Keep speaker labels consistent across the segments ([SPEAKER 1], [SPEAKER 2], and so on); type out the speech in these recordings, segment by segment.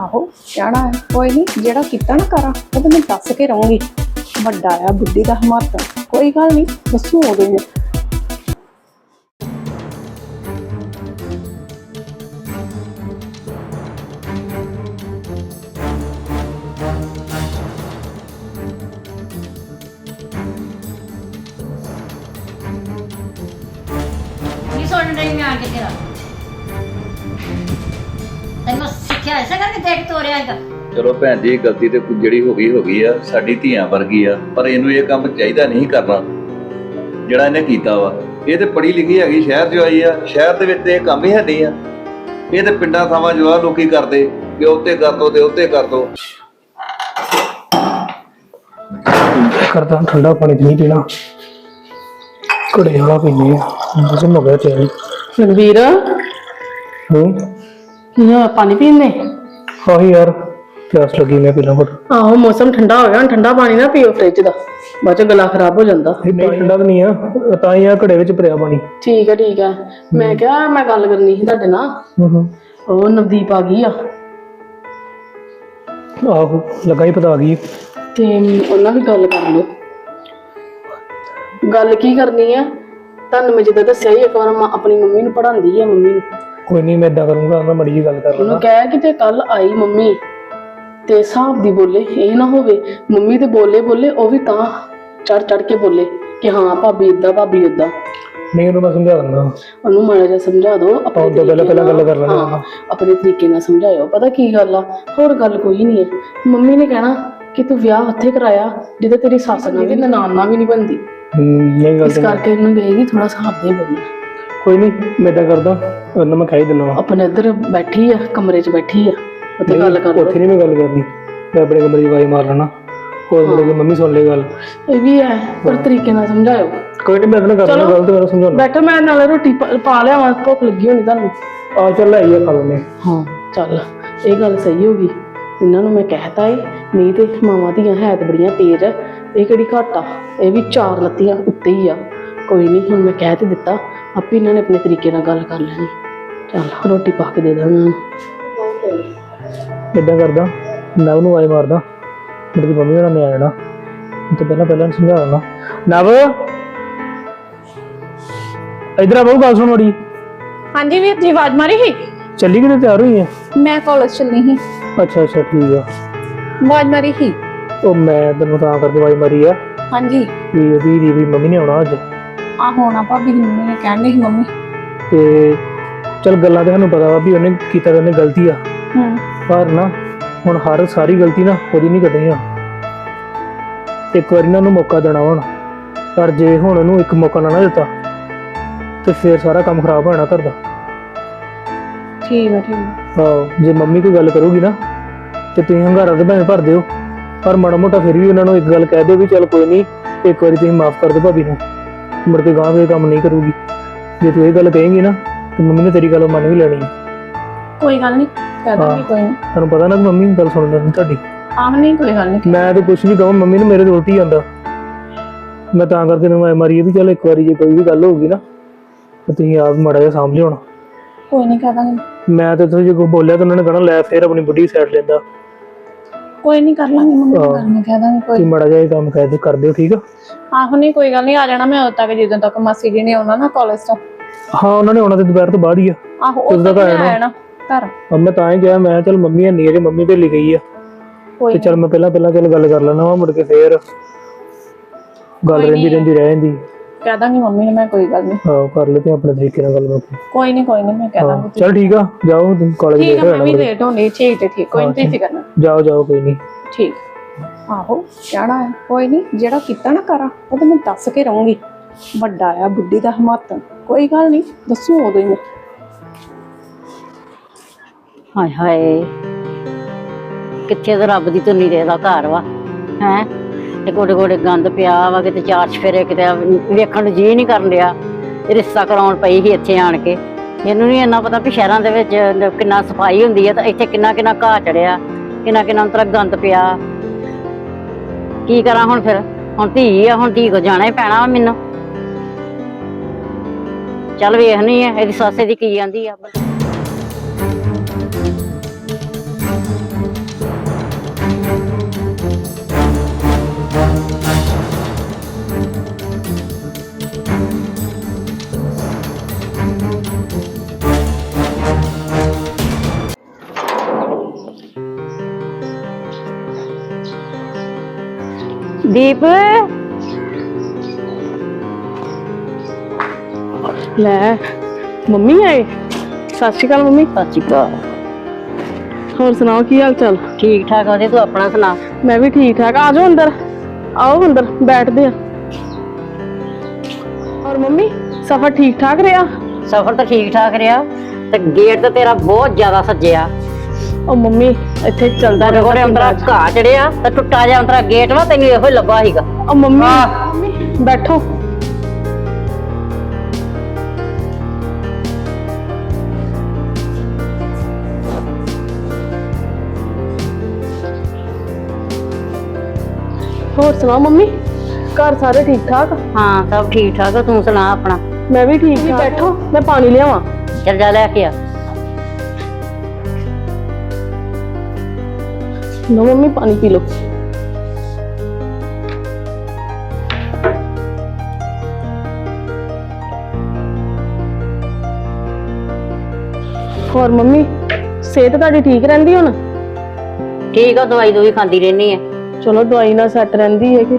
[SPEAKER 1] ਆਹੋ ਕਹਿਣਾ ਹੈ। ਕੋਈ ਨਹੀਂ ਜਿਹੜਾ ਕੀਤਾ ਨਾ ਕਰਾਂ, ਉਹ ਤਾਂ ਮੈਂ ਦੱਸ ਕੇ ਰਹੂੰਗੀ। ਵੱਡਾ ਆ, ਬੁੱਢੀ ਦਾ ਹਮਾਤਾ। ਕੋਈ ਗੱਲ ਨਹੀਂ ਦੱਸੂ ਉਹਦੇ ਨੂੰ।
[SPEAKER 2] ਕੀ ਸੁਣ ਰਹੀ ਮੈਂ ਆ ਕੇ ਤੇਰਾ। ਤੈਨੂੰ ਸਿੱਖਿਆ ਐਸਾ ਕਰਕੇ ਦੇਖ ਤੋਰਿਆ ਹੈਗਾ
[SPEAKER 3] ਚਲੋ ਭੈਣ ਜੀ ਗਲਤੀ ਤੇ ਕੁਝ ਜਿਹੜੀ ਹੋ ਗਈ ਹੋ ਗਈ ਆ ਸਾਡੀ ਧੀਆਂ ਵਰਗੀ ਆ ਪਰ ਇਹਨੂੰ ਇਹ ਕੰਮ ਚਾਹੀਦਾ ਨਹੀਂ ਕਰਨਾ ਜਿਹੜਾ ਇਹਨੇ ਕੀਤਾ ਵਾ। ਇਹ ਤੇ ਪੜ੍ਹੀ ਲਿਖੀ ਹੈਗੀ ਸ਼ਹਿਰ 'ਚ ਆਈ ਆ ਸ਼ਹਿਰ ਦੇ ਵਿੱਚ ਤੇ ਇਹ ਕੰਮ ਹੀ ਹੈ ਨਹੀਂ ਆ। ਇਹ ਤੇ ਪਿੰਡਾਂ ਥਾਵਾਂ ਜੋ ਆ ਲੋਕੀ ਕਰਦੇ ਕਿ ਉੱਤੇ ਕਰ ਦੋ ਤੇ ਉੱਤੇ ਕਰ ਦੋ।
[SPEAKER 4] ਕਰਦਾ ਠੰਡਾ ਪਾਣੀ ਨਹੀਂ ਪੀਣਾ। ਘੜੇ ਵਾਲਾ ਪੀਨੇ ਜਿਸਮ ਹੋ ਗਿਆ ਚੈਨ
[SPEAKER 5] ਰਣਵੀਰ
[SPEAKER 4] ਹੂੰ?
[SPEAKER 5] ਕੀ ਹੋਇਆ ਪਾਣੀ ਪੀਣੇ
[SPEAKER 4] ਆਹੀ ਯਾਰ ਪਿਆਸ ਲੱਗੀ ਮੈਂ ਪੀ ਲਾਂ
[SPEAKER 5] ਆਹੋ ਮੌਸਮ ਠੰਡਾ ਹੋ ਗਿਆ ਹੁਣ ਠੰਡਾ ਪਾਣੀ ਨਾ ਪੀਓ ਫ੍ਰਿਜ ਦਾ। ਬਾਅਦ ਚ ਗਲਾ ਖਰਾਬ ਹੋ ਜਾਂਦਾ।
[SPEAKER 4] ਨਹੀਂ ਠੰਡਾ ਤਾਂ ਨਹੀਂ ਆ। ਤਾਂ ਹੀ ਆ ਘੜੇ ਵਿੱਚ ਭਰਿਆ ਪਾਣੀ।
[SPEAKER 5] ਠੀਕ ਹੈ ਠੀਕ ਹੈ ਮੈਂ ਕਿਹਾ ਮੈਂ ਗੱਲ ਕਰਨੀ ਸੀ ਤੁਹਾਡੇ ਨਾਲ।
[SPEAKER 4] ਹੂੰ ਹੂੰ।
[SPEAKER 5] ਉਹ ਨਵਦੀਪ ਆ ਗਈ ਆ।
[SPEAKER 4] ਆਹੋ ਲੱਗਾ ਹੀ ਪਤਾ ਆ ਗਈ।
[SPEAKER 5] ਤੇ ਉਹਨਾਂ ਵੀ ਗੱਲ ਕਰ ਲਓ। ਗੱਲ ਕੀ ਕਰਨੀ ਆ? ਤੁਹਾਨੂੰ ਮੈਂ ਜਿੱਦਾਂ ਦੱਸਿਆ ਹੀ ਇੱਕ ਵਾਰ ਮੈਂ ਆਪਣੀ ਮੰਮੀ ਨੂੰ ਪੜਾਉਂਦੀ ਆ ਮੰਮੀ ਨੂੰ।
[SPEAKER 4] ਕੋਈ ਨਹੀਂ ਮੈਂ ਇਦਾਂ ਕਰੂੰਗਾ ਮੈਂ ਮੜੀ ਜੀ ਗੱਲ ਕਰ
[SPEAKER 5] ਉਹਨੂੰ ਕਹਿ ਕਿ ਤੇ ਕੱਲ ਆਈ ਮੰਮੀ ਤੇ ਹਿਸਾਬ ਦੀ ਬੋਲੇ ਇਹ ਨਾ ਹੋਵੇ ਮੰਮੀ ਤੇ ਬੋਲੇ ਬੋਲੇ ਉਹ ਵੀ ਤਾਂ ਚੜ ਚੜ ਕੇ ਬੋਲੇ ਕਿ ਹਾਂ ਭਾਬੀ ਇਦਾਂ ਭਾਬੀ ਉਦਾਂ
[SPEAKER 4] ਨਹੀਂ ਉਹਨੂੰ ਮੈਂ ਸਮਝਾ ਦਿੰਦਾ।
[SPEAKER 5] ਉਹਨੂੰ ਮਾੜਾ ਜਿਹਾ ਸਮਝਾ ਦਿਓ ਆਪਣੇ
[SPEAKER 4] ਉਹ ਤੋਂ ਪਹਿਲਾਂ-
[SPEAKER 5] ਤਰੀਕੇ
[SPEAKER 4] ਪਹਿਲਾਂ ਗੱਲ
[SPEAKER 5] ਨਾਲ-
[SPEAKER 4] ਕਰ ਲੈਣਾ
[SPEAKER 5] ਹਾਂ, ਆਪਣੇ ਤਰੀਕੇ ਨਾਲ ਸਮਝਾਇਓ ਪਤਾ ਕੀ ਗੱਲ ਆ? ਹੋਰ ਗੱਲ ਕੋਈ ਨਹੀਂ ਹੈ। ਮੰਮੀ ਨੇ ਕਹਿਣਾ ਕਿ ਤੂੰ ਵਿਆਹ ਉੱਥੇ ਕਰਾਇਆ ਜਿੱਦੇ ਤੇਰੀ ਸੱਸ ਨਾਲ ਵੀ ਨਨਾਣ ਨਾਲ ਵੀ ਨਹੀਂ ਬੰਦੀ
[SPEAKER 4] ਹੂੰ, ਨਹੀਂ ਗੱਲ
[SPEAKER 5] ਇਸ
[SPEAKER 4] ਤੇ
[SPEAKER 5] ਕਰਕੇ ਇਹਨੂੰ ਕਹੇਗੀ ਥੋੜਾ ਹਿਸਾਬ ਦੇ ਬੋਲਣਾ।
[SPEAKER 4] ਕੋਈ ਨਹੀਂ ਮੈਂ ਇਦਾਂ ਕਰਦਾ ਉਹਨੂੰ ਮੈਂ ਹੀ ਦਿੰਦਾ
[SPEAKER 5] ਆਪਣੇ ਇੱਧਰ ਬੈਠੀ ਆ ਕਮਰੇ 'ਚ ਬੈਠੀ ਆ ਉੱਥੇ ਗੱਲ ਕਰ ਲਓ।
[SPEAKER 4] ਉੱਥੇ ਨਹੀਂ ਮੈਂ ਗੱਲ ਕਰਨੀ। ਮੈਂ ਆਪਣੇ ਕਮਰੇ ਦੀ ਆਵਾਜ਼ ਮਾਰ ਲੈਣਾ। ਹੋਰ ਮੇਰੇ ਕੋਲ ਮੰਮੀ ਸੁਣ ਲੈ ਗੱਲ।
[SPEAKER 5] ਇਹ ਵੀ ਹੈ ਪਰ ਤਰੀਕੇ ਨਾਲ ਸਮਝਾਇਓ।
[SPEAKER 4] ਕੋਈ ਨਹੀਂ ਮੈਂ ਤੈਨੂੰ ਕਰਦਾ ਗੱਲ ਤੇ ਮੈਂ ਸਮਝਾਉਣਾ।
[SPEAKER 5] ਬੈਠੋ ਮੈਂ ਨਾਲੇ ਰੋਟੀ ਪਾ- ਪਾ ਲਿਆਵਾਂ ਭੁੱਖ ਲੱਗੀ ਹੋਣੀ ਤੁਹਾਨੂੰ।
[SPEAKER 4] ਆ ਚੱਲ ਆਈਏ ਖਾ ਲੈਨੇ
[SPEAKER 5] ਹਾਂ ਚੱਲ ਇਹ ਗੱਲ ਸਹੀ ਹੋ ਗਈ। ਇਹਨਾਂ ਨੂੰ ਮੈਂ ਕਹਿਤਾ ਏ ਨਹੀਂ ਤੇ ਮਾਵਾਂ ਦੀਆਂ ਹੈ ਤੇ ਬੜੀਆਂ ਤੇਜ਼ ਆ ਇਹ ਕਿਹੜੀ ਘੱਟ? ਇਹ ਵੀ ਚਾਰ ਲੱਤੀਆਂ ਉੱਤੇ ਹੀ ਆ। ਕੋਈ ਨਹੀਂ ਹੁਣ ਮੈਂ ਕਹਿ ਤੇ ਦਿੱਤਾ। ਆਪੇ ਇਹਨਾਂ ਨੇ ਆਪਣੇ ਤਰੀਕੇ ਨਾਲ ਗੱਲ ਕਰ ਲੈਣੀ। ਚੱਲ ਰੋਟੀ ਪਾ ਕੇ ਦੇ ਦਾਂ ਉਹਨਾਂ ਨੂੰ।
[SPEAKER 4] ਇਦਾਂ ਕਰਦਾ ਨਵ ਨੂੰ ਆਵਾਜ਼ ਮਾਰਦਾ ਮੇਰੀ ਮੰਮੀ ਹੋਣਾ ਨੇ ਆ ਜਾਣਾ। ਤੇ ਪਹਿਲਾਂ ਪਹਿਲਾਂ ਸਮਝਾ ਦਿੰਦਾ। ਨਵ! ਇਧਰ ਆ ਬਹੁ ਗੱਲ ਸੁਣ ਮੜੀ।
[SPEAKER 1] ਹਾਂਜੀ ਵੀਰ ਜੀ ਆਵਾਜ਼ ਮਾਰੀ ਸੀ?
[SPEAKER 4] ਚੱਲੀ ਕਿਤੇ ਤਿਆਰ ਹੋਈ ਹੈ
[SPEAKER 1] ਮੈਂ ਕਾਲਜ ਚੱਲਣੀ ਸੀ।
[SPEAKER 4] ਅੱਛਾ ਅੱਛਾ ਠੀਕ ਆ।
[SPEAKER 1] ਆਵਾਜ਼ ਮਾਰੀ ਸੀ?
[SPEAKER 4] ਉਹ ਮੈਂ ਤੈਨੂੰ ਤਾਂ ਕਰਕੇ ਆਵਾਜ਼ ਮਾਰੀ ਆ।
[SPEAKER 1] ਹਾਂਜੀ।
[SPEAKER 4] ਵੀ ਉਹਦੀ ਦੀ ਵੀ ਮੰਮੀ ਨੇ ਆਉਣਾ ਅੱਜ।
[SPEAKER 1] ਆ ਹੋਣਾ ਭਾਬੀ ਨੇ ਕਹਿਣ ਡਈ ਸੀ ਮੰਮੀ।
[SPEAKER 4] ਤੇ ਚਲ ਗੱਲਾਂ ਤੇ ਸਾਨੂੰ ਪਤਾ ਵਾ ਵੀ ਉਹਨੇ ਕੀਤਾ ਤਾਂ ਉਹਨੇ ਗਲਤੀ ਆ।
[SPEAKER 1] ਹੂੰ
[SPEAKER 4] ਪਰ ਨਾ ਹੁਣ ਹਰ ਸਾਰੀ ਗਲਤੀ ਨਾ ਉਹਦੀ ਨਹੀਂ ਕੱਢਣੀ ਆ। ਇੱਕ ਵਾਰੀ ਨਾ ਉਹਨੂੰ ਮੌਕਾ ਦੇਣਾ ਹੁਣ। ਪਰ ਜੇ ਹੁਣ ਉਹਨੂੰ ਇੱਕ ਮੌਕਾ ਨਾ ਨਾ ਦਿੱਤਾ ਤੇ ਫਿਰ ਸਾਰਾ ਕੰਮ ਖਰਾਬ ਹੋਣਾ ਘਰ ਦਾ।
[SPEAKER 1] ਠੀਕ ਹੈ ਠੀਕ ਹੈ
[SPEAKER 4] ਆਹੋ ਜੇ ਮੰਮੀ ਕੋਈ ਗੱਲ ਕਰੂਗੀ ਨਾ ਤੇ ਤੁਸੀਂ ਹੰਗਾਰਾ ਤੇ ਭਾਵੇਂ ਭਰ ਦਿਓ। ਪਰ ਮਾੜਾ ਮੋਟਾ ਫਿਰ ਵੀ ਉਹਨਾਂ ਨੂੰ ਇੱਕ ਗੱਲ ਕਹਿ ਦਿਓ ਵੀ ਚੱਲ ਕੋਈ ਨਹੀਂ ਇੱਕ ਵਾਰੀ ਤੁਸੀਂ ਮਾਫ ਕਰ ਦਿਓ ਭਾਬੀ ਨੂੰ। ਮੁੜ ਕੇ ਵੀ ਇਹ ਕੰਮ ਨਹੀਂ ਕਰੂਗੀ। ਜੇ ਤੂੰ ਇਹ ਗੱਲ ਕਹੇਂਗੀ ਨਾ ਤੇ ਮੰਮੀ ਨੇ ਤੇਰੀ ਗੱਲ ਮੰਨ ਵੀ ਲੈਣੀ ਹੈ।
[SPEAKER 1] ਕੋਈ ਗੱਲ ਨਹੀਂ ਕਹਿ ਦਾਂਗੀ। ਕੋਈ ਨਹੀਂ
[SPEAKER 4] ਤੁਹਾਨੂੰ ਪਤਾ ਨਾ ਕਿ ਮੰਮੀ ਗੱਲ ਸੁਣ ਲੈਂਦੀ ਤੁਹਾਡੀ।
[SPEAKER 1] ਆਹ ਨਹੀਂ ਕੋਈ ਗੱਲ ਨਹੀਂ।
[SPEAKER 4] ਮੈਂ ਤੇ ਕੁਛ ਵੀ ਕਹਾਂ ਮੰਮੀ ਨੂੰ ਮੇਰੇ ਤੇ ਉਲਟੀ ਮੈਂ ਤਾਂ ਕਰਕੇ ਤੈਨੂੰ ਮੈਂ ਮਾਰੀ ਵੀ ਚੱਲ ਇੱਕ ਵਾਰੀ ਜੇ ਕੋਈ ਵੀ ਗੱਲ ਹੋਊਗੀ ਨਾ ਤੇ ਤੁਸੀਂ ਆਪ ਮਾੜਾ ਜਿਹਾ ਸਾਂਭ ਲਿਓ ਹੁਣ
[SPEAKER 1] ਕੋਈ ਨਹੀਂ ਕਹਿ ਦਾਂਗੀ।
[SPEAKER 4] ਮੈਂ ਤੇ ਤੁਸੀਂ ਜੇ ਕੋਈ ਬੋਲਿਆ ਤਾਂ ਉਹਨਾਂ ਨੇ ਕਹਣਾ ਲੈ ਫੇਰ ਆਪਣੀ ਬੁੱਢੀ ਸਾਈਡ ਲੈਂਦਾ।
[SPEAKER 1] ਕੋਈ ਨਹੀਂ ਕਰ ਲਾਂਗੀ ਮੰਮੀ ਨਾਲ
[SPEAKER 4] ਹਾਂ।
[SPEAKER 1] ਗੱਲ ਮੈਂ ਕਹਿ ਦਾਂਗੀ ਕੋਈ
[SPEAKER 4] ਤੁਸੀਂ ਮਾੜਾ ਜਿਹਾ ਇਹ ਕੰਮ ਕਰ ਦਿਓ ਕਰ ਦਿਓ ਠੀਕ ਆ?
[SPEAKER 1] ਆਹੋ ਨਹੀਂ ਕੋਈ ਗੱਲ ਨਹੀਂ ਆ ਜਾਣਾ ਮੈਂ ਉਦੋਂ ਤੱਕ ਜਦੋਂ ਤੱਕ ਮਾਸੀ ਜੀ ਨੇ ਆਉਣਾ ਨਾ ਕਾਲਜ ਤੋਂ।
[SPEAKER 4] ਹਾਂ ਉਹਨਾਂ ਨੇ ਆਉਣਾ ਤੇ ਦੁਪਹਿਰ ਤੋਂ ਬਾਅਦ ਹੀ ਆ।
[SPEAKER 1] ਆਹੋ
[SPEAKER 4] ਉਦੋਂ
[SPEAKER 1] ਉਦੋਂ
[SPEAKER 4] ਤੱਕ
[SPEAKER 1] ਤੱਕ
[SPEAKER 4] ਆ ਜਾਣਾ।
[SPEAKER 1] ਆਣਾ ਘਰ।
[SPEAKER 4] ਅਬ ਮੈਂ ਤਾਂ ਹੀ ਕਿਹਾ ਮੈਂ ਚੱਲ ਮੰਮੀ ਹੈ ਨਹੀਂ ਜੇ ਮੰਮੀ ਢਿੱਲੀ ਗਈ ਆ।
[SPEAKER 1] ਕੋਈ
[SPEAKER 4] ਤੇ ਚੱਲ ਮੈਂ ਪਹਿਲਾਂ ਪਹਿਲਾਂ ਚੱਲ ਗੱਲ ਕਰ ਲੈਣਾ ਵਾ ਮੁੜ ਕੇ ਫੇਰ ਗੱਲ ਰਹਿੰਦੀ ਰਹਿੰਦੀ ਰਹਿ ਜਾਂਦੀ।
[SPEAKER 1] ਕਹਿ ਦਾਂਗੀ ਮੰਮੀ ਨੂੰ ਮੈਂ ਕੋਈ ਗੱਲ ਨਹੀਂ।
[SPEAKER 4] ਹਾਂ ਕਰ ਲੈ ਤੇ ਆਪਣੇ ਤਰੀਕੇ ਨਾਲ ਗੱਲ ਬਾਕੀ
[SPEAKER 1] ਕੋਈ ਨਹੀਂ ਕੋਈ ਨਹੀਂ ਮੈਂ ਕਹਿ ਦਾਂਗੀ
[SPEAKER 4] ਚੱਲ ਠੀਕ ਆ ਜਾਓ ਤੁਸੀਂ ਕਾਲਜ
[SPEAKER 1] ਠੀਕ
[SPEAKER 4] ਲੇਟ
[SPEAKER 1] ਹੈ
[SPEAKER 4] ਹੋ
[SPEAKER 1] ਮੈਂ ਵੀ
[SPEAKER 4] ਜਾਣਾ
[SPEAKER 1] ਲੇਟ ਹੋਣੀ ਠੀਕ ਤੇ ਠੀਕ ਕੋਈ ਨਹੀਂ ਫਿਕਰ ਨਾ
[SPEAKER 4] ਜਾਓ ਜਾਓ ਕੋਈ ਨਹੀਂ।
[SPEAKER 1] ਠੀਕ। ਆਹੋ ਕਹਿਣਾ ਹੈ ਕੋਈ ਨਹੀਂ ਜਿਹੜਾ ਕੀਤਾ ਨਾ ਕਰਾਂ ਉਹ ਤਾਂ ਮੈਂ ਦੱਸ ਕੇ ਰਹੂੰਗੀ। ਵੱਡਾ ਆ ਬੁੱਢੀ ਦਾ ਹਮਾਤ। ਕੋਈ ਗੱਲ ਨਹੀਂ ਦੱਸੂ ਉਦੋਂ ਹੀ ਮੈਂ।
[SPEAKER 2] ਹਾਏ ਹਾਏ ਕਿੱਥੇ ਦਾ ਰੱਬ ਦੀ ਧੁਨੀ ਦੇ ਦਾ ਘਰ ਵਾ ਹੈ? ਤੇ ਕੋੜੇ ਕੋੜੇ ਗੰਦ ਪਿਆ ਵਾ ਕਿਤੇ ਚਾਰ ਚਫੇਰੇ ਕਿਤੇ ਵੇਖਣ ਨੂੰ ਜੀ ਨਹੀਂ ਕਰਨ ਡਿਆ। ਇਹ ਰਿਸ਼ਤਾ ਕਰਾਉਣ ਪਈ ਸੀ ਇੱਥੇ ਆਣ ਕੇ। ਇਹਨੂੰ ਨਹੀਂ ਇੰਨਾ ਪਤਾ ਵੀ ਸ਼ਹਿਰਾਂ ਦੇ ਵਿੱਚ ਕਿੰਨਾ ਸਫ਼ਾਈ ਹੁੰਦੀ ਹੈ ਤਾਂ ਇੱਥੇ ਕਿੰਨਾ ਕਿੰਨਾ ਘਾਹ ਚੜਿਆ। ਕਿੰਨਾ ਕਿੰਨਾ ਅੰਤਰਾ ਗੰਦ ਪਿਆ। ਕੀ ਕਰਾਂ ਹੁਣ ਫਿਰ? ਹੁਣ ਧੀ ਆ, ਹੁਣ ਧੀ ਕੋ ਜਾਣਾ ਹੀ ਪੈਣਾ ਵਾ ਮੈਨੂੰ। ਚੱਲ ਵੇਖਣੀ ਆ, ਇਹਦੀ ਸੱਸੇ ਦੀ ਕੀ ਜਾਂਦੀ ਆ। ਦੀਪ
[SPEAKER 5] ਲੈ ਮੰਮੀ ਆਏ ਸਤਿ ਸ਼੍ਰੀ ਅਕਾਲ ਮੰਮੀ
[SPEAKER 2] ਸਤਿ ਸ਼੍ਰੀ ਅਕਾਲ
[SPEAKER 5] ਹੋਰ ਸੁਣਾਓ ਕੀ ਹਾਲ ਚਾਲ
[SPEAKER 2] ਠੀਕ ਠਾਕ ਉਹਦੇ ਤੂੰ ਆਪਣਾ ਸੁਣਾ
[SPEAKER 5] ਮੈਂ ਵੀ ਠੀਕ ਠਾਕ ਆ ਜਾਓ ਅੰਦਰ ਆਓ ਅੰਦਰ ਬੈਠਦੇ ਆ ਔਰ ਮੰਮੀ ਸਫ਼ਰ ਠੀਕ ਠਾਕ ਰਿਹਾ
[SPEAKER 2] ਸਫ਼ਰ ਤਾਂ ਠੀਕ ਠਾਕ ਰਿਹਾ ਤੇ ਗੇਟ ਤੇ ਤੇਰਾ ਬਹੁਤ ਜ਼ਿਆਦਾ ਸੱਜਿਆ
[SPEAKER 5] ਉਹ ਮੰਮੀ ਇੱਥੇ ਚੱਲਦਾ
[SPEAKER 2] ਤੇਰੇ ਕੋਲੇ ਅੰਤਰਾ ਘਾਹ ਚੜਿਆ ਤੇ ਟੁੱਟਾ ਜਿਹਾ ਅੰਤਰਾ ਗੇਟ ਵਾ ਤੈਨੂੰ ਇਹੋ ਹੀ ਲੱਭਾ ਸੀਗਾ।
[SPEAKER 5] ਉਹ ਮੰਮੀ
[SPEAKER 2] ਆਹ।
[SPEAKER 5] ਮੰਮੀ, ਬੈਠੋ। ਹੋਰ ਸੁਣਾਓ ਮੰਮੀ? ਘਰ ਸਾਰੇ ਠੀਕ ਠਾਕ?
[SPEAKER 2] ਹਾਂ ਸਭ ਠੀਕ ਠਾਕ ਆ, ਤੂੰ ਸੁਣਾ ਆਪਣਾ?
[SPEAKER 5] ਮੈਂ ਵੀ ਠੀਕ ਠਾਕ। ਬੈਠੋ। ਮੈਂ ਪਾਣੀ ਲਿਆਵਾਂ।
[SPEAKER 2] ਚੱਲ ਜਾ ਲੈ ਕੇ ਆ।
[SPEAKER 5] ਲਓ ਮੰਮੀ ਪਾਣੀ ਪੀ ਲਓ ਹੋਰ ਮੰਮੀ ਸਿਹਤ ਤੁਹਾਡੀ ਠੀਕ ਰਹਿੰਦੀ ਹੁਣ
[SPEAKER 2] ਠੀਕ ਆ ਦਵਾਈ ਦੂਈ ਖਾਂਦੀ ਰਹਿਨੀ ਆ
[SPEAKER 5] ਚਲੋ ਦਵਾਈ ਨਾਲ ਸੈੱਟ ਰਹਿੰਦੀ ਹੈ ਕਿ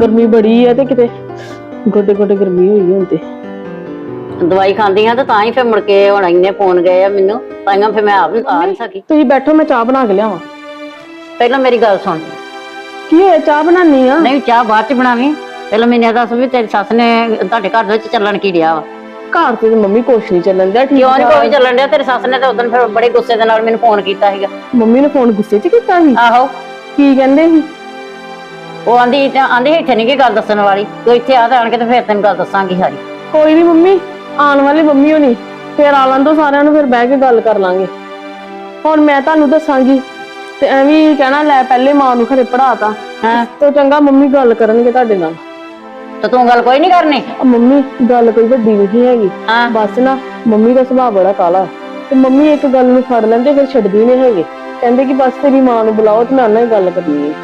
[SPEAKER 5] ਗਰਮੀ ਬੜੀ ਹੈ ਤੇ ਕਿਤੇ ਗੋਡੇ ਗੋਡੇ ਗਰਮੀ ਹੋਈ ਹੁਣ ਤੇ
[SPEAKER 2] ਦਵਾਈ ਖਾਂਦੀ ਆ ਤੇ ਤਾਂ ਹੀ ਫਿਰ ਮੁੜ ਕੇ ਹੁਣ ਇੰਨੇ ਫੋਨ ਗਏ ਆ ਮੈਨੂੰ ਤਾਈਆਂ ਫਿਰ ਮੈਂ ਆਪ ਵੀ ਆ ਨਹੀਂ ਸਕੀ
[SPEAKER 5] ਤੁਸੀਂ ਬੈਠੋ ਮੈਂ ਚਾਹ ਬਣਾ ਕੇ ਲਿਆਵਾਂ
[SPEAKER 2] ਪਹਿਲਾਂ ਮੇਰੀ ਗੱਲ ਸੁਣ।
[SPEAKER 5] ਕੀ ਹੋਇਆ ਚਾਹ ਬਣਾਉਣੀ ਆ?
[SPEAKER 2] ਨਹੀਂ ਚਾਹ ਬਾਅਦ ਚ ਬਣਾਵੀਂ। ਪਹਿਲਾਂ ਮੈਨੂੰ ਦੱਸ ਵੀ ਤੇਰੀ ਸੱਸ ਨੇ ਤੁਹਾਡੇ ਘਰ ਦੇ ਵਿੱਚ ਚੱਲਣ ਕੀ ਡਿਆ ਵਾ?
[SPEAKER 5] ਘਰ ਤੇ ਮੰਮੀ ਕੁਛ ਨਹੀਂ ਚੱਲਣ ਦਿਆ ਠੀਕ
[SPEAKER 2] ਕਿਉਂ ਨਹੀਂ। ਕੋਈ ਚੱਲਣ ਡਿਆ? ਤੇਰੀ ਸੱਸ ਨੇ ਤਾਂ ਉਦੋਂ ਫਿਰ ਬੜੇ ਗੁੱਸੇ ਦੇ ਨਾਲ ਮੈਨੂੰ ਫੋਨ ਕੀਤਾ ਸੀਗਾ।
[SPEAKER 5] ਮੰਮੀ ਨੇ ਫੋਨ ਗੁੱਸੇ 'ਚ ਕੀਤਾ ਸੀ?
[SPEAKER 2] ਆਹੋ।
[SPEAKER 5] ਕੀ ਕਹਿੰਦੇ ਸੀ?
[SPEAKER 2] ਉਹ ਆਂਦੀ ਆਂਦੀ ਇੱਥੇ ਨਹੀਂ ਕੀ ਗੱਲ ਦੱਸਣ ਵਾਲੀ। ਤੂੰ ਇੱਥੇ ਆ ਤਾਂ ਆਣ ਕੇ ਤੇ ਫਿਰ ਤੈਨੂੰ ਗੱਲ ਦੱਸਾਂਗੀ ਸਾਰੀ।
[SPEAKER 5] ਕੋਈ ਨਹੀਂ ਮੰਮੀ ਆਉਣ ਵਾਲੀ ਮੰਮੀ ਹੋਣੀ। ਫੇਰ ਆ ਲੈਣ ਦੋ ਸਾਰਿਆਂ ਨੂੰ ਫਿਰ ਬਹਿ ਕੇ ਗੱਲ ਕਰ ਲਾਂਗੇ। ਹੁਣ ਮੈਂ ਤੁਹਾਨੂੰ ਦੱਸਾਂਗੀ ਤੇ ਐਵੇਂ ਹੀ ਕਹਿਣਾ ਲੈ ਪਹਿਲੇ ਮਾਂ ਨੂੰ ਘਰੇ ਪੜਾਤਾ
[SPEAKER 2] ਹਾਂ?
[SPEAKER 5] ਤੇ ਚੰਗਾ ਮੰਮੀ ਗੱਲ ਕਰਨਗੇ ਤੁਹਾਡੇ ਨਾਲ।
[SPEAKER 2] ਤੇ ਤੂੰ ਗੱਲ ਕੋਈ ਨਹੀਂ ਕਰਨੀ?
[SPEAKER 5] ਆ ਮੰਮੀ ਗੱਲ ਕੋਈ ਵੱਡੀ ਨਹੀਂ ਹੈਗੀ।
[SPEAKER 2] ਹਾਂ।
[SPEAKER 5] ਬਸ ਨਾ ਮੰਮੀ ਦਾ ਸੁਭਾਅ ਬੜਾ ਕਾਲਾ। ਤੇ ਮੰਮੀ ਇੱਕ ਗੱਲ ਨੂੰ ਫੜ ਲੈਂਦੇ ਫਿਰ ਛੱਡਦੀ ਨਹੀਂ ਹੈਗੇ। ਕਹਿੰਦੇ ਕਿ ਬਸ ਤੇਰੀ ਮਾਂ ਨੂੰ ਬੁਲਾਓ ਤੇ ਮੈਂ ਉਹਨਾਂ ਨਾਲ ਗੱਲ ਕਰਨੀ ਹੈ।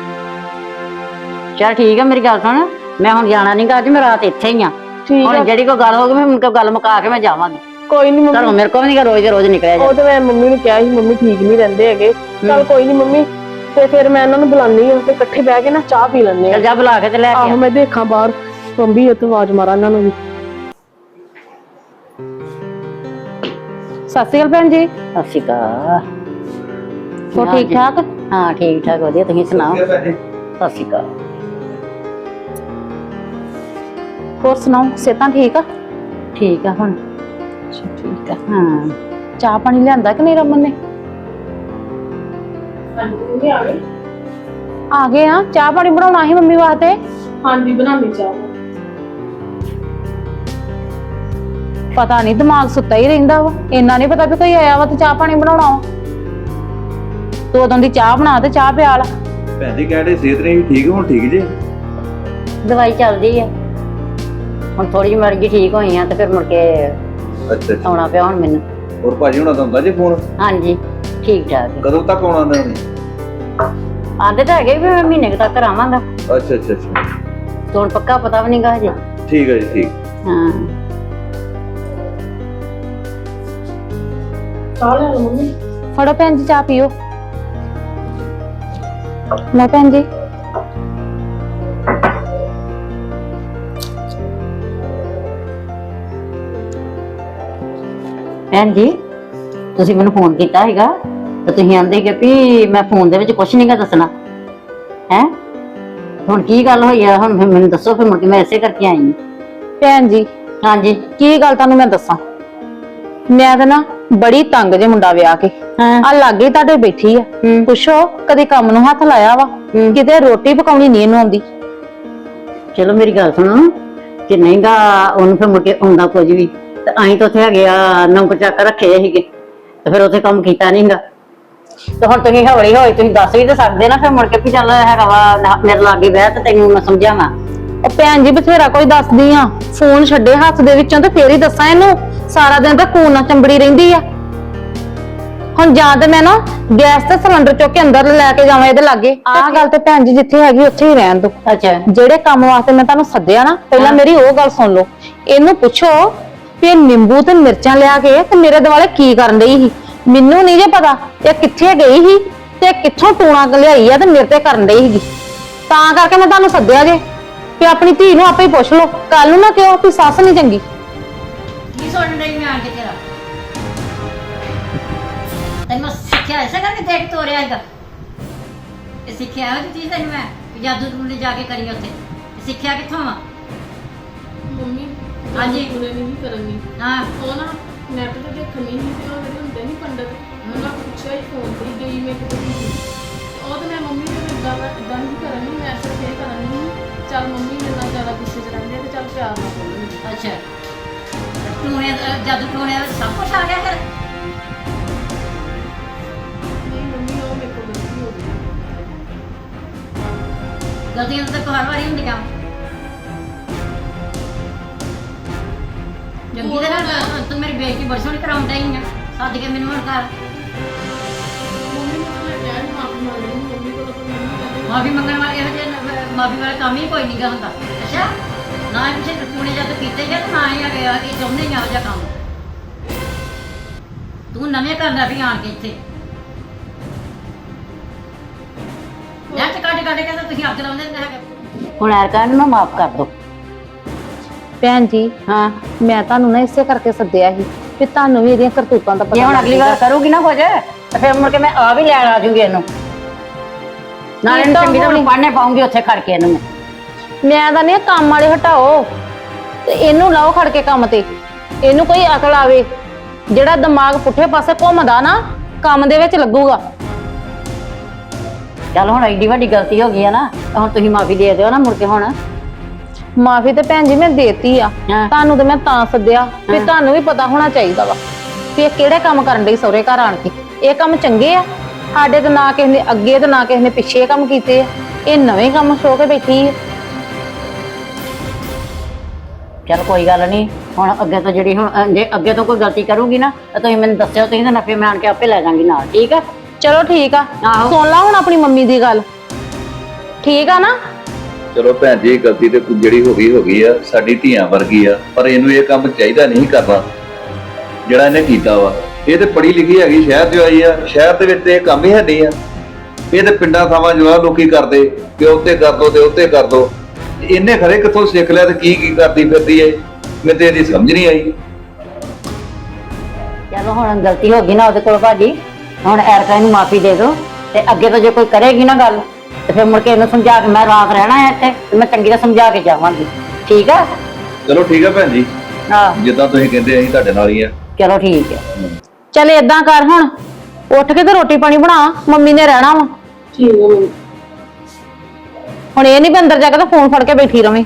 [SPEAKER 2] ਚਲ ਠੀਕ ਆ ਮੇਰੀ ਗੱਲ ਸੁਣ। ਮੈਂ ਹੁਣ ਜਾਣਾ ਨਹੀਂ ਗਾ ਅੱਜ ਮੈਂ ਰਾਤ ਇੱਥੇ ਹੀ ਆ।
[SPEAKER 5] ਠੀਕ
[SPEAKER 2] ਹੁਣ
[SPEAKER 5] ਆ
[SPEAKER 2] ਜਿਹੜੀ ਕੋਈ ਗੱਲ ਹੋਊਗੀ ਮੈਂ ਮੁੜ ਕੇ ਗੱਲ ਮੁਕਾ ਕੇ ਮੈਂ ਜਾਵਾਂਗੀ।
[SPEAKER 5] ਕੋਈ ਨਹੀਂ ਮੰਮੀ।
[SPEAKER 2] ਘਰੋਂ ਮੇਰੇ ਕੋਲ ਵੀ ਨਹੀਂ ਰੋਜ਼ ਦੇ ਰੋਜ਼ ਨਿਕਲਿਆ
[SPEAKER 5] ਉਹ ਤੇ ਮੈਂ ਮੰਮੀ ਨੂੰ ਕਿਹਾ ਸੀ ਮੰਮੀ ਠੀਕ ਨਹੀਂ ਰਹਿੰਦੇ ਹੈਗੇ। ਚਲ ਕੋਈ ਨਹੀਂ ਮੰਮੀ ਤੇ ਫਿਰ ਮੈਂ ਇਹਨਾਂ ਨੂੰ ਬੁਲਾਨੀ ਆ ਤੇ ਇਕੱਠੇ ਬਹਿ ਕੇ ਨਾ ਚਾਹ ਪੀ ਲੈਂਦੇ ਆ
[SPEAKER 2] ਚੱਲ ਜਾ ਬੁਲਾ ਕੇ ਤੇ ਲੈ ਕੇ
[SPEAKER 5] ਆਹੋ ਮੈਂ ਦੇਖਾਂ ਬਾਹਰ ਬੰਬੀ ਉੱਥੇ ਆਵਾਜ਼ ਮਾਰਾਂ ਇਹਨਾਂ ਨੂੰ ਵੀ। ਸਤਿ ਸ਼੍ਰੀ ਅਕਾਲ ਭੈਣ ਜੀ।
[SPEAKER 2] ਸਤਿ ਸ਼੍ਰੀ ਅਕਾਲ।
[SPEAKER 5] ਹੋਰ ਠੀਕ ਠਾਕ?
[SPEAKER 2] ਹਾਂ ਠੀਕ ਠਾਕ ਵਧੀਆ। ਤੁਸੀਂ ਸੁਣਾਓ? ਸਤਿ ਸ਼੍ਰੀ ਅਕਾਲ।
[SPEAKER 6] ਹੋਰ ਸੁਣਾਓ ਸਿਹਤਾਂ ਠੀਕ ਆ?
[SPEAKER 2] ਠੀਕ ਆ ਹੁਣ।
[SPEAKER 6] ਠੀਕ ਆ।
[SPEAKER 2] ਹਾਂ।
[SPEAKER 6] ਚਾਹ ਪਾਣੀ ਲਿਆਂਦਾ ਕਿ ਨਹੀਂ ਰਮਨ ਨੇ? ਆ ਗਏ? ਆ ਚਾਹ ਪਾਣੀ ਬਣਾਉਣਾ ਸੀ ਮੰਮੀ ਵਾਸਤੇ?
[SPEAKER 5] ਹਾਂਜੀ ਬਣਾਉਣੀ ਚਾਹ।
[SPEAKER 6] ਪਤਾ ਨਹੀਂ ਦਿਮਾਗ ਸੁੱਤਾ ਹੀ ਰਹਿੰਦਾ ਵਾ। ਇੰਨਾ ਨਹੀਂ ਪਤਾ ਵੀ ਕੋਈ ਆਇਆ ਵਾ ਤੇ ਚਾਹ ਪਾਣੀ ਬਣਾਉਣਾ ਵਾ। ਤੂੰ ਉਦੋਂ ਦੀ ਚਾਹ ਬਣਾ ਤੇ ਚਾਹ ਪਿਆਲ
[SPEAKER 3] ਭੈਣ ਜੀ ਕਹਿੰਦੇ ਸਿਹਤ ਨਹੀਂ ਠੀਕ ਹੁਣ ਠੀਕ ਜੇ?
[SPEAKER 2] ਦਵਾਈ ਚੱਲਦੀ ਆ। ਹੁਣ ਥੋੜੀ ਜਿਹੀ ਮਰਗੀ ਠੀਕ ਹੋਈ ਆ ਤੇ ਫਿਰ ਮੁੜ ਕੇ
[SPEAKER 3] ਅੱਛਾ
[SPEAKER 2] ਆਉਣਾ ਪਿਆ ਹੁਣ ਮੈਨੂੰ।
[SPEAKER 3] ਹੋਰ ਭਾਜੀ ਹੁਣਾਂ ਦਾ ਹੁੰਦਾ ਜੇ ਫੋਨ?
[SPEAKER 2] ਹਾਂਜੀ ਠੀਕ ਠਾਕ
[SPEAKER 3] ਕਦੋਂ ਤੱਕ ਆਉਣਾ ਉਹਨਾਂ ਨੇ?
[SPEAKER 2] ਆਂਦੇ ਤਾਂ ਹੈਗੇ ਵੀ ਮੈਂ ਮਹੀਨੇ ਕੁ ਤੱਕ ਆਵਾਂਗਾ।
[SPEAKER 3] ਅੱਛਾ ਅੱਛਾ ਅੱਛਾ।
[SPEAKER 2] ਤੇ ਹੁਣ ਪੱਕਾ ਪਤਾ ਵੀ ਨਹੀਂਗਾ ਹਜੇ।
[SPEAKER 3] ਠੀਕ ਹੈ ਜੀ ਠੀਕ।
[SPEAKER 2] ਹਾਂ।
[SPEAKER 6] ਫੜੋ ਭੈਣ ਜੀ ਚਾਹ ਪੀਓ। ਲੈ ਭੈਣ ਜੀ।
[SPEAKER 2] ਭੈਣ ਜੀ ਤੁਸੀਂ ਮੈਨੂੰ ਫੋਨ ਕੀਤਾ ਹੈਗਾ ਤੇ ਤੁਸੀਂ ਆਂਦੇ ਕਿ ਵੀ ਮੈਂ ਫੋਨ ਦੇ ਵਿੱਚ ਕੁਝ ਨਹੀਂਗਾ ਦੱਸਣਾ। ਹੈ? ਹੁਣ ਕੀ ਗੱਲ ਹੋਈ ਆ? ਹੁਣ ਫਿਰ ਮੈਨੂੰ ਦੱਸੋ ਫਿਰ ਮੁੜ ਕੇ ਮੈਂ ਐਸੇ ਕਰਕੇ ਆਈ ਹਾਂ
[SPEAKER 6] ਭੈਣ ਜੀ
[SPEAKER 2] ਹਾਂਜੀ।
[SPEAKER 6] ਕੀ ਗੱਲ ਤੁਹਾਨੂੰ ਮੈਂ ਦੱਸਾਂ? ਮੈਂ ਤਾਂ ਨਾ ਬੜੀ ਤੰਗ ਜੇ ਮੁੰਡਾ ਵਿਆਹ ਕੇ।
[SPEAKER 2] ਹਾਂ।
[SPEAKER 6] ਆ ਲਾਗੇ ਤੁਹਾਡੇ ਬੈਠੀ ਆ।
[SPEAKER 2] ਹੂੰ।
[SPEAKER 6] ਪੁੱਛੋ ਕਦੇ ਕੰਮ ਨੂੰ ਹੱਥ ਲਾਇਆ ਵਾ?
[SPEAKER 2] ਹੂੰ।
[SPEAKER 6] ਕਿਤੇ ਰੋਟੀ ਪਕਾਉਣੀ ਨਹੀਂ ਇਹਨੂੰ ਆਉਂਦੀ।
[SPEAKER 2] ਚਲੋ ਮੇਰੀ ਗੱਲ ਸੁਣੋ। ਕਿ ਨਹੀਂਗਾ ਉਹਨੂੰ ਫਿਰ ਮੁੜ ਕੇ ਆਉਂਦਾ ਕੁਝ ਵੀ। ਤੇ ਅਸੀਂ ਤਾਂ ਉੱਥੇ ਹੈਗੇ ਆ ਨੌਕਰ ਚੱਕ ਰੱਖੇ ਸੀਗੇ ਤੇ ਫਿਰ ਉੱਥੇ ਕੰਮ ਕੀਤਾ ਨਹੀਂਗਾ ਤੇ ਹੁਣ ਤੁਸੀਂ ਹੌਲੀ ਹੌਲੀ ਤੁਸੀਂ ਦੱਸ ਵੀ ਤਾਂ ਸਕਦੇ ਨਾ ਫਿਰ ਮੁੜ ਕੇ ਵੀ ਚੱਲ ਹੈਗਾ ਵਾ ਨਾ- ਮੇਰੇ ਲਾਗੇ ਬਹਿ ਤੇ ਤੈਨੂੰ ਮੈਂ ਸਮਝਾਵਾਂ।
[SPEAKER 6] ਉਹ ਭੈਣ ਜੀ ਬਥੇਰਾ ਕੋਈ ਦੱਸਦੀ ਆ। ਫੋਨ ਛੱਡੇ ਹੱਥ ਦੇ ਵਿੱਚੋਂ ਤੇ ਫੇਰ ਹੀ ਦੱਸਾਂ ਇਹਨੂੰ। ਸਾਰਾ ਦਿਨ ਤਾਂ ਖੂਨ ਨਾਲ ਚੰਬੜੀ ਰਹਿੰਦੀ ਆ। ਹੁਣ ਜਾਂ ਤੇ ਮੈਂ ਨਾ ਗੈਸ ਤੇ ਸਿਲੰਡਰ ਚੁੱਕ ਕੇ ਅੰਦਰ ਲੈ ਕੇ ਜਾਵਾਂ ਇਹਦੇ ਲਾਗੇ। ਆਹ ਗੱਲ ਤੇ ਭੈਣ ਜੀ ਜਿੱਥੇ ਹੈਗੀ ਉੱਥੇ ਹੀ ਰਹਿਣ ਦੋ
[SPEAKER 2] ਅੱਛਾ।
[SPEAKER 6] ਜਿਹੜੇ ਕੰਮ ਵਾਸਤੇ ਮੈਂ ਤੁਹਾਨੂੰ ਸੱਦਿਆ ਨਾ ਪਹਿਲਾਂ ਮੇਰੀ ਉਹ ਗੱਲ ਸੁਣ ਲਓ। ਇਹਨੂੰ ਪੁੱਛੋ ਵੀ ਇਹ ਨਿੰਬੂ ਤੇ ਮਿਰਚਾਂ ਲਿਆ ਕੇ ਤੇ ਮੇਰੇ ਦੁਆਲੇ ਕੀ ਕਰਨ ਰਹੀ ਸੀ? ਮੈਨੂੰ ਨਹੀਂ ਜੇ ਪਤਾ ਇਹ ਕਿੱਥੇ ਗਈ ਸੀ ਤੇ ਕਿੱਥੋਂ ਟੂਣਾ ਲਿਆਈ ਆ ਤੇ ਮੇਰੇ ਤੇ ਕਰਨ ਰਹੀ ਸੀਗੀ। ਤਾਂ ਕਰਕੇ ਮੈਂ ਤੁਹਾਨੂੰ ਸੱਦਿਆ ਜੇ ਕਿ ਆਪਣੀ ਧੀ ਨੂੰ ਆਪੇ ਹੀ ਪੁੱਛ ਲਓ। ਕੱਲ ਨੂੰ ਨਾ ਕਿਉਂ ਕਿ ਸੱਸ ਨਹੀਂ ਚੰਗੀ।
[SPEAKER 7] ਕੀ ਸੁਣ ਰਹੀ ਮੈਂ ਆ ਕੇ ਤੇਰਾ? ਤੈਨੂੰ ਸਿੱਖਿਆ ਐਸਾ ਕਰਕੇ ਦੇਖ ਤੋਰਿਆ ਹੈਗਾ ਇਹ ਸਿੱਖਿਆ ਉਹ ਚੀਜ਼ ਤੈਨੂੰ ਮੈਂ? ਜਾਦੂ ਟੂਣੇ ਜਾ ਕੇ ਕਰੀ ਉੱਥੇ। ਇਹ ਸਿੱਖਿਆ ਕਿੱਥੋਂ ਆ?
[SPEAKER 5] ਮੰਮੀ
[SPEAKER 7] ਹਾਂਜੀ।
[SPEAKER 5] ਉਹਨੇ ਨਹੀਂ ਕਰਨੀ।
[SPEAKER 7] ਹਾਂ
[SPEAKER 5] ਉਹ ਨਾ ਨੈਟ ਤੇ ਦੇਖਣੀ ਨਹੀਂ ਤੇ ਉਹ ਜਿਹੜੇ ਹੁੰਦੇ ਨਹੀਂ ਪੰਡਤ ਉਹਨਾਂ ਨੂੰ ਪੁੱਛਿਆ ਹੀ ਫੋਨ ਤੇ ਹੀ ਗਈ ਮੈਂ ਕਿਤੇ ਵੀ ਸੀ। ਉਹ ਤੇ ਮੈਂ ਮੰਮੀ ਦੇ ਇਦਾਂ ਇਦਾਂ ਨਹੀਂ ਕਰਨੀ ਮੈਂ ਸਿਰਫ ਇਹ ਕਰਨੀ ਚੱਲ ਮੰਮੀ ਮੇਰੇ ਨਾਲ ਜ਼ਿਆਦਾ ਗੁੱਸੇ 'ਚ ਰਹਿੰਦੇ ਆ ਤੇ ਚੱਲ ਪਿਆਰ ਨਾਲ ਬੋਲਣਗੇ
[SPEAKER 7] ਅੱਛਾ। ਟੂਣੇ ਦਾ- ਜਾਦੂ ਟੂਣੇ ਦਾ ਸਭ ਕੁਝ ਆ ਗਿਆ ਫਿਰ?
[SPEAKER 5] ਨਹੀਂ ਮੰਮੀ ਉਹ ਮੇਰੇ ਕੋਲ ਗਲਤੀ ਹੋ ਗਈ।
[SPEAKER 7] ਗਲਤੀਆਂ ਤਾਂ ਹਰ ਵਾਰੀ ਹੁੰਦੀਆਂ। ਜੰਗੀ ਦੇ ਨਾਲ ਤੂੰ ਮੇਰੀ ਬੇਇੱਜ਼ਤੀ ਬੜੀ ਸੋਹਣੀ ਕਰਾਉਂਦਾ ਹੀ ਆ। ਸੱਦ ਕੇ ਮੈਨੂੰ ਹੁਣ ਕਰ
[SPEAKER 5] ਮੰਮੀ ਨੂੰ ਤਾਂ ਮੈਂ ਕਿਹਾ ਸੀ ਮਾਫੀ ਮੰਗ ਲਈ ਮੰਮੀ ਕੋਲ ਤਾਂ ਮੰਮੀ ਕਹਿੰਦੇ
[SPEAKER 7] ਮਾਫੀ ਮੰਗਣ ਵਾਲੇ ਇਹੋ ਜਿਹੇ ਮਾਫੀ ਵਾਲਾ ਕੰਮ ਹੀ ਕੋਈ ਨਹੀਂ ਗਾ ਹੁੰਦਾ। ਅੱਛਾ? ਨਾ ਇਹ ਪਿੱਛੇ ਟੂਣੇ ਜਦ ਕੀਤੇ ਜਾਂ ਨਾ ਹੀ ਆ ਗਿਆ ਇਹ ਚਾਹੁੰਦੇ ਹੀ ਇਹੋ ਜਿਹਾ ਕੰਮ। ਤੂੰ ਨਵੇਂ ਕਰਦਾ ਵੀ ਆਣ ਕੇ ਇੱਥੇ। ਜਾਂ ਤੇ ਕੱਢ ਕੱਢ ਕੇ ਤਾਂ ਤੁਸੀਂ ਅੱਗ ਲਾਉਂਦੇ ਹੁੰਦੇ ਹੈਗੇ।
[SPEAKER 2] ਹੁਣ ਐਰਕਾਂ ਨੂੰ ਮਾਫ ਕਰ ਦੋ।
[SPEAKER 6] ਭੈਣ ਜੀ
[SPEAKER 2] ਹਾਂ
[SPEAKER 6] ਮੈਂ ਤੁਹਾਨੂੰ ਨਾ ਇਸੇ ਕਰਕੇ ਸੱਦਿਆ ਸੀ ਕਿ ਤੁਹਾਨੂੰ ਵੀ ਇਹਦੀਆਂ ਕਰਤੂਤਾਂ ਦਾ
[SPEAKER 2] ਜੇ
[SPEAKER 6] ਪਤਾ
[SPEAKER 2] ਹੁਣ
[SPEAKER 6] ਲੱਗ
[SPEAKER 2] ਅਗਲੀ। ਵਾਰ ਕਰੂਗੀ ਨਾ ਕੁਝ ਤਾਂ ਫਿਰ ਮੁੜ ਕੇ ਮੈਂ ਆ ਵੀ ਲੈਣ ਆ ਜੂਗੀ ਇਹਨੂੰ। ਨਾਲੇ ਇਹਨੂੰ ਚੰਗੀ ਤਰ੍ਹਾਂ ਪੜ੍ਹਨੇ ਪਾਉਂਗੀ ਉੱਥੇ ਖੜ ਕੇ ਇਹਨੂੰ ਮੈਂ।
[SPEAKER 6] ਮੈਂ ਤਾਂ ਨਹੀਂ ਕੰਮ ਵਾਲੇ ਹਟਾਓ। ਤੇ ਇਹਨੂੰ ਲਾਓ ਖੜ ਕੇ ਕੰਮ ਤੇ। ਇਹਨੂੰ ਕੋਈ ਅਕਲ ਆਵੇ। ਜਿਹੜਾ ਦਿਮਾਗ ਪੁੱਠੇ ਪਾਸੇ ਘੁੰਮਦਾ ਨਾ ਕੰਮ ਦੇ ਵਿੱਚ ਲੱਗੂਗਾ।
[SPEAKER 2] ਚੱਲ ਹੁਣ ਐਡੀ ਵੱਡੀ ਗਲਤੀ ਹੋ ਗਈ ਆ ਨਾ ਤਾਂ ਹੁਣ ਤੁਸੀਂ ਮਾਫੀ ਦੇ ਦਿਓ ਨਾ ਮੁੜ ਕੇ ਹੁਣ।
[SPEAKER 6] ਮਾਫੀ ਤੇ ਭੈਣ ਜੀ ਮੈਂ ਦੇਤੀ ਆ।
[SPEAKER 2] ਹਾਂ।
[SPEAKER 6] ਤੁਹਾਨੂੰ ਤੇ ਮੈਂ ਤਾਂ ਸੱਦਿਆ। ਵੀ ਤੁਹਾਨੂੰ ਵੀ ਪਤਾ ਹੋਣਾ ਚਾਹੀਦਾ ਵਾ ਵੀ ਇਹ ਕਿਹੜੇ ਕੰਮ ਕਰਨ ਲਈ ਸਹੁਰੇ ਘਰ ਆਣ ਕੇ। ਇਹ ਕੰਮ ਚੰਗੇ ਆ? ਸਾਡੇ ਤੇ ਨਾ ਕਿਸੇ ਨੇ ਅੱਗੇ ਤੇ ਨਾ ਕਿਸੇ ਨੇ ਪਿੱਛੇ ਕੰਮ ਕੀਤੇ ਆ। ਇਹ ਨਵੇਂ ਕੰਮ ਸੋ ਕੇ ਬੈਠੀ ਹੈ
[SPEAKER 2] ਚੱਲ ਕੋਈ ਗੱਲ ਨਹੀਂ ਹੁਣ ਅੱਗੇ ਤੋਂ ਜਿਹੜੀ ਹੁਣ ਜੇ ਅੱਗੇ ਤੋਂ ਕੋਈ ਗਲਤੀ ਕਰੂਗੀ ਨਾ ਤਾਂ ਤੁਸੀਂ ਮੈਨੂੰ ਦੱਸਿਓ ਤੁਸੀਂ ਤਾਂ ਨਫੇ ਮੈਂ ਆਣ ਕੇ ਆਪੇ ਲੈ ਜਾਵਾਂਗੀ ਨਾਲ ਠੀਕ ਆ?
[SPEAKER 6] ਚਲੋ ਠੀਕ ਆ।
[SPEAKER 2] ਆਹੋ।
[SPEAKER 6] ਸੁਣ ਲਾ ਹੁਣ ਆਪਣੀ ਮੰਮੀ ਦੀ ਗੱਲ। ਠੀਕ ਆ ਨਾ?
[SPEAKER 3] ਚਲੋ ਭੈਣ ਜੀ ਗਲਤੀ ਤੇ ਜਿਹੜੀ ਹੋ ਗਈ ਹੋ ਗਈ ਆ, ਸਾਡੀ ਧੀਆਂ ਵਰਗੀ ਆ, ਪਰ ਇਹਨੂੰ ਇਹ ਕੰਮ ਚਾਹੀਦਾ ਨਹੀਂ ਕਰਨਾ, ਜਿਹੜਾ ਇਹਨੇ ਕੀਤਾ ਵਾ। ਇਹ ਤੇ ਪੜ੍ਹੀ ਲਿਖੀ ਹੈਗੀ, ਸ਼ਹਿਰ 'ਚ ਆਈ ਆ, ਸ਼ਹਿਰ ਦੇ ਵਿੱਚ ਤੇ ਇਹ ਕੰਮ ਹੀ ਹੈ ਨਹੀਂ ਆ। ਇਹ ਤੇ ਪਿੰਡਾਂ ਥਾਵਾਂ ਜੋ ਆ, ਲੋਕੀ ਕਰਦੇ ਕਿ ਉੱਤੇ ਕਰ ਦੋ, ਤੇ ਉੱਤੇ ਕਰ ਦੋ। ਇਹਨੇ ਖਰੇ ਕਿੱਥੋਂ ਸਿੱਖ ਲਿਆ ਤੇ ਕੀ ਕੀ ਕਰਦੀ ਫਿਰਦੀ ਏ? ਮੈਨੂੰ ਤੇ ਇਹਦੀ ਸਮਝ ਨਹੀਂ ਆਈ।
[SPEAKER 2] ਚਲੋ ਹੁਣ ਗਲਤੀ ਹੋ ਗਈ ਨਾ ਉਹਦੇ ਕੋਲ ਭਾਜੀ, ਹੁਣ ਐਰਕਾਂ ਨੂੰ ਮਾਫੀ ਦੇ ਦਿਓ, ਤੇ ਅੱਗੇ ਤੋਂ ਜੇ ਕੋਈ ਕਰੇਗੀ ਨਾ ਗੱਲ ਤੇ ਫਿਰ ਮੁੜ ਕੇ ਇਹਨੂੰ ਸਮਝਾ ਕੇ ਮੈਂ ਰਾਤ ਰਹਿਣਾ ਹੈ ਇੱਥੇ ਤੇ ਮੈਂ ਚੰਗੀ ਤਰ੍ਹਾਂ ਸਮਝਾ ਕੇ ਜਾਵਾਂਗੀ। ਠੀਕ ਆ?
[SPEAKER 3] ਚਲੋ ਠੀਕ ਆ ਭੈਣ ਜੀ।
[SPEAKER 2] ਆਹ
[SPEAKER 3] ਜਿੱਦਾਂ ਤੁਸੀਂ ਕਹਿੰਦੇ ਅਸੀਂ ਤੁਹਾਡੇ ਨਾਲ ਹੀ ਆ।
[SPEAKER 2] ਚਲੋ ਠੀਕ ਹੈ
[SPEAKER 6] ਚੱਲ ਏਦਾਂ ਕਰ ਹੁਣ ਉੱਠ ਕੇ ਤੇ ਰੋਟੀ ਪਾਣੀ ਬਣਾ ਮੰਮੀ ਨੇ ਰਹਿਣਾ ਵਾ।
[SPEAKER 5] ਠੀਕ ਹੈ ਮੰਮੀ
[SPEAKER 6] ਹੁਣ ਇਹ ਨਹੀਂ ਵੀ ਅੰਦਰ ਜਾ ਕੇ ਤਾਂ ਫੋਨ ਫੜ ਕੇ ਬੈਠੀ ਰਵੇਂ।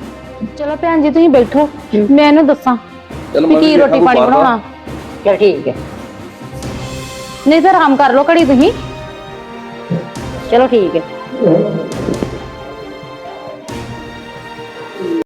[SPEAKER 6] ਚਲੋ ਭੈਣ ਜੀ ਤੁਸੀਂ ਬੈਠੋ। ਮੈਂ ਇਹਨੂੰ ਦੱਸਾਂ
[SPEAKER 3] ਚਲ
[SPEAKER 6] ਵੀ ਕੀ ਰੋਟੀ ਪਾਣੀ ਬਣਾਉਣਾ।
[SPEAKER 2] ਚਲ ਠੀਕ ਹੈ
[SPEAKER 6] ਨਹੀਂ ਤਾਂ ਆਰਾਮ ਕਰ ਲਓ ਘੜੀ ਤੁਸੀਂ।
[SPEAKER 2] ਚਲੋ ਠੀਕ ਹੈ É.